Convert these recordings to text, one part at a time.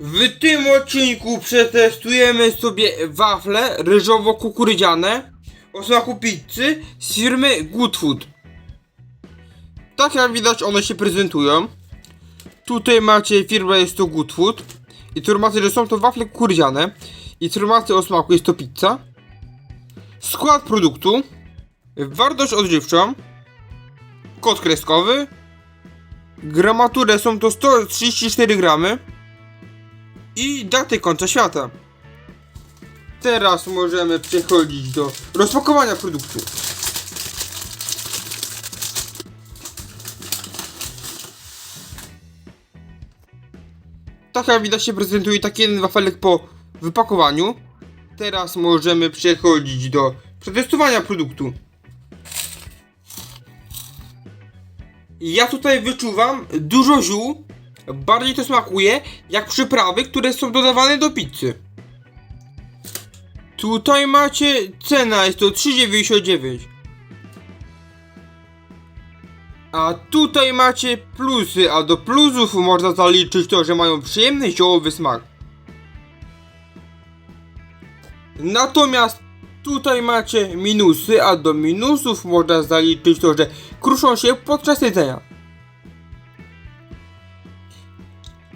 W tym odcinku przetestujemy sobie wafle ryżowo-kukurydziane o smaku pizzy z firmy Good Food. Tak jak widać one się prezentują. Tutaj macie firmę jest to Good Food. Informacje, że są to wafle kukurydziane. Informacje o smaku jest to pizza. Skład produktu. Wartość odżywczą. Kod kreskowy. Gramaturę są to 134 gramy i daty końca świata. Teraz możemy przechodzić do rozpakowania produktu. Tak jak widać się prezentuje taki jeden wafelek po wypakowaniu. Teraz możemy przechodzić do przetestowania produktu. Ja tutaj wyczuwam dużo ziół. Bardziej to smakuje jak przyprawy, które są dodawane do pizzy. Tutaj macie cena, jest to 3,99. A tutaj macie plusy, a do plusów można zaliczyć to, że mają przyjemny ziołowy smak. Natomiast tutaj macie minusy, a do minusów można zaliczyć to, że kruszą się podczas jedzenia.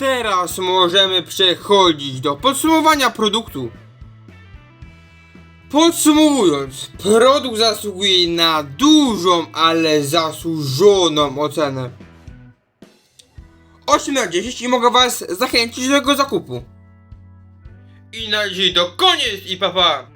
Teraz możemy przechodzić do podsumowania produktu. Podsumowując, produkt zasługuje na dużą, ale zasłużoną ocenę. 8 na 10 i mogę Was zachęcić do jego zakupu. I na dzisiaj to koniec i papa!